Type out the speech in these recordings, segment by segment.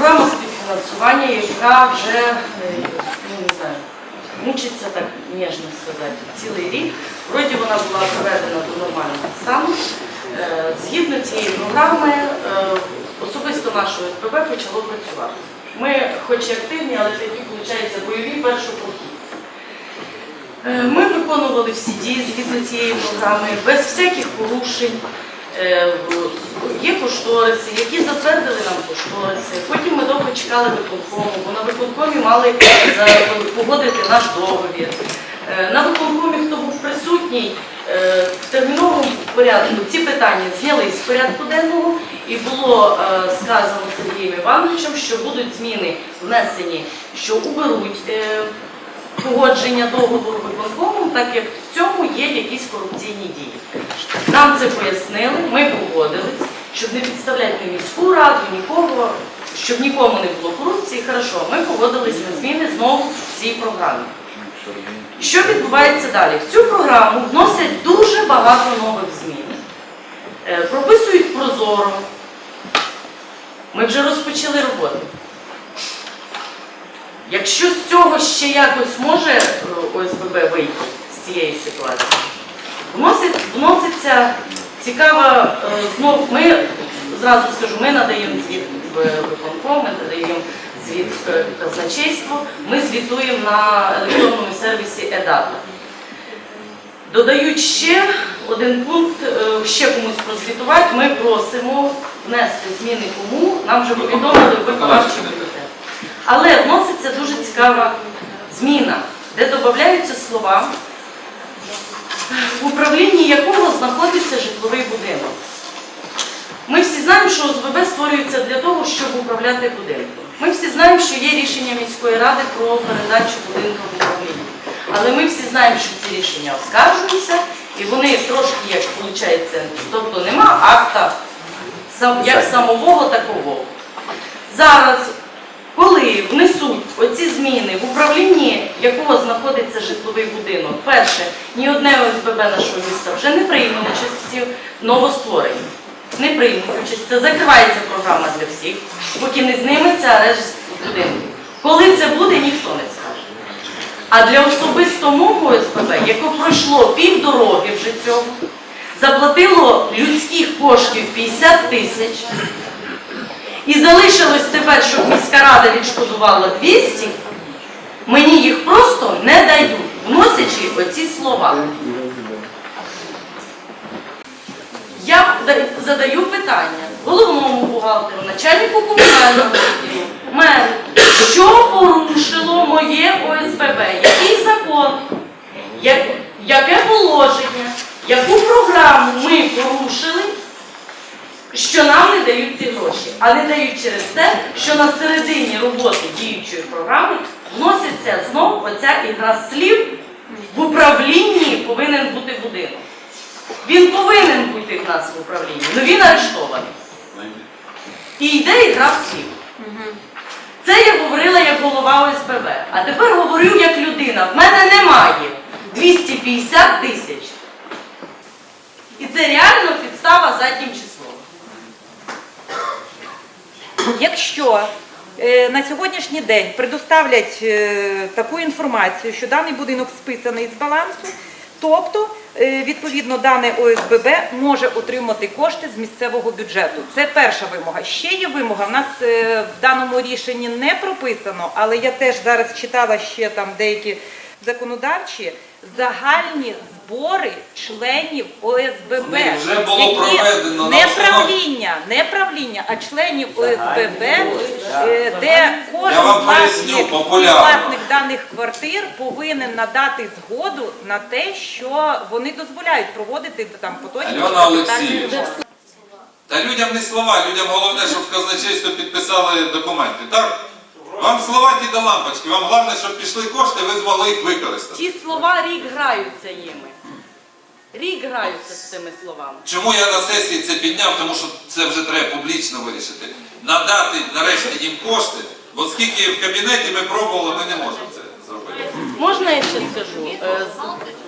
програма співфінансування, яка вже, е, ну не знаю, мучиться так ніжно сказати, цілий рік. Вроді вона була приведена до нормального стану. Е, Згідно цієї програми, е, особисто наше ОСББ почало працювати. Ми, хоч і активні, але такі, виходить, бойові першопрохідці. Ми виконували всі дії згідно цієї програми, без всяких порушень. Е, Є кошториси, які затвердили нам кошториси. Потім ми довго чекали виконкому, бо на виконкомі мали погодити наш договір. Е, На виконкомі, хто був присутній, е, в терміновому порядку ці питання зняли з порядку денного і було е, сказано Сергієм Івановичем, що будуть зміни внесені, що уберуть е, погодження договору виконкомом, так як в цьому є якісь корупційні дії. Нам це пояснили, ми погодились, щоб не підставляти ні міську раду, нікого, щоб нікому не було корупції. Хорошо, ми погодились на зміни знову в цій програмі. Що відбувається далі? В цю програму вносять дуже багато нових змін. Е, Прописують прозоро. Ми вже розпочали роботу. Якщо з цього ще якось може е, ОСББ вийти з цієї ситуації, вносить, вноситься цікава, е, знов ми зразу скажу, ми надаємо звіт в виконком, ми надаємо звіт в казначейство, ми звітуємо на електронному сервісі ЕДАТА. Додають ще один пункт, е, ще комусь прозвітувати. Ми просимо внести зміни кому, нам вже повідомили виконавчий комітет. Але вноситься дуже цікава зміна, де додаються слова, в управлінні якого знаходиться житловий будинок. Ми всі знаємо, що ОСББ створюється для того, щоб управляти будинком. Ми всі знаємо, що є рішення міської ради про передачу будинку в управління. Але ми всі знаємо, що ці рішення оскаржуються, і вони трошки, як виходить, тобто нема акта як самового такового. Зараз, коли внесуть оці зміни в управлінні, якого знаходиться житловий будинок, перше, ні одне ОСББ нашого міста вже не прийме участь в новостворенні. Не прийме участь. Це закривається програма для всіх, поки не зніметься арешт будинку. Коли це буде, ніхто не скаже. А для особисто мого ОСББ, яке пройшло півдороги вже цього, заплатило людських коштів 50 тисяч, і залишилось тепер, щоб міська рада відшкодувала 200, мені їх просто не дають, вносячи оці слова. Я задаю питання головному бухгалтеру, начальнику комунального відділу, меру, що порушило моє ОСББ, який закон, яке положення, яку програму ми порушили, що нам не дають ці гроші, а не дають через те, що на середині роботи діючої програми вноситься знову оця ігра слів в управлінні повинен бути будинок. Він повинен бути в нас в управлінні, але він арештований. І йде ігра слів. Це я говорила як голова ОСББ. А тепер говорю як людина. В мене немає 250 тисяч. І це реально підстава заднім числом. Якщо е, на сьогоднішній день предоставлять е, таку інформацію, що даний будинок списаний з балансу, тобто е, відповідно дане ОСББ може отримати кошти з місцевого бюджету. Це перша вимога. Ще є вимога. В нас в даному рішенні не прописано, але я теж зараз читала ще там деякі законодавчі загальні збори членів ОСББ, вже було які проведено на не правління, не правління, а членів ОСББ, е, де кожен вам поясню власник, популярно. власник даних квартир повинен надати згоду на те, що вони дозволяють проводити там поточні Альона капітальні Олексіївна. ремонти. Та людям не слова, людям головне, щоб в казначейство підписали документи. Так? Вам слова ті до лампочки, вам головне, щоб пішли кошти, ви змогли їх використати. Ті слова рік граються їми. Рік граються з цими словами. Чому я на сесії це підняв? Тому що це вже треба публічно вирішити. Надати нарешті їм кошти, бо скільки в кабінеті ми пробували, ми не можемо це зробити. Можна я ще скажу? Е, з-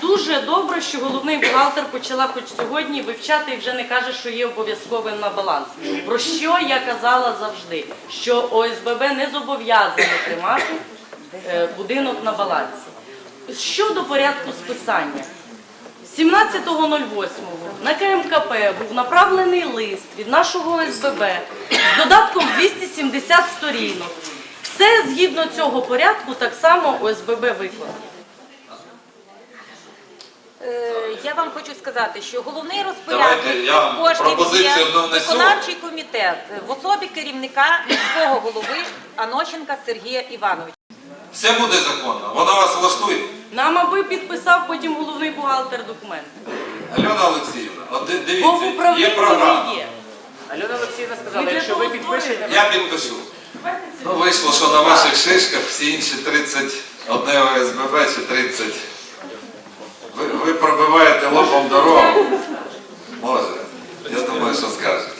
Дуже добре, що головний бухгалтер почала хоч сьогодні вивчати і вже не каже, що є обов'язковим на баланс. Про що я казала завжди? Що ОСББ не зобов'язане тримати е, будинок на балансі. Щодо порядку списання. 17.08 на КМКП був направлений лист від нашого ОСББ з додатком 270 сторінок. Все згідно цього порядку так само ОСББ виконано. Е, Я вам хочу сказати, що головний Давайте розпорядник я вам коштів пропозицію одну внесу. виконавчий комітет в особі керівника міського голови Анощенка Сергія Івановича. Все буде законно. Воно вас влаштує. Нам аби підписав потім головний бухгалтер документ. Альона Олексіївна, от ди- Бо в дивіться, є управлінні програма. не є. Альона Олексіївна Ми сказала, для якщо того ви підпишете. Я підпишу. Ну, вийшло, що на ваших шишках всі інші 31 ОСББ чи 30. Ви, ви пробиваєте лобом дорогу. Може. Я думаю, що скажете.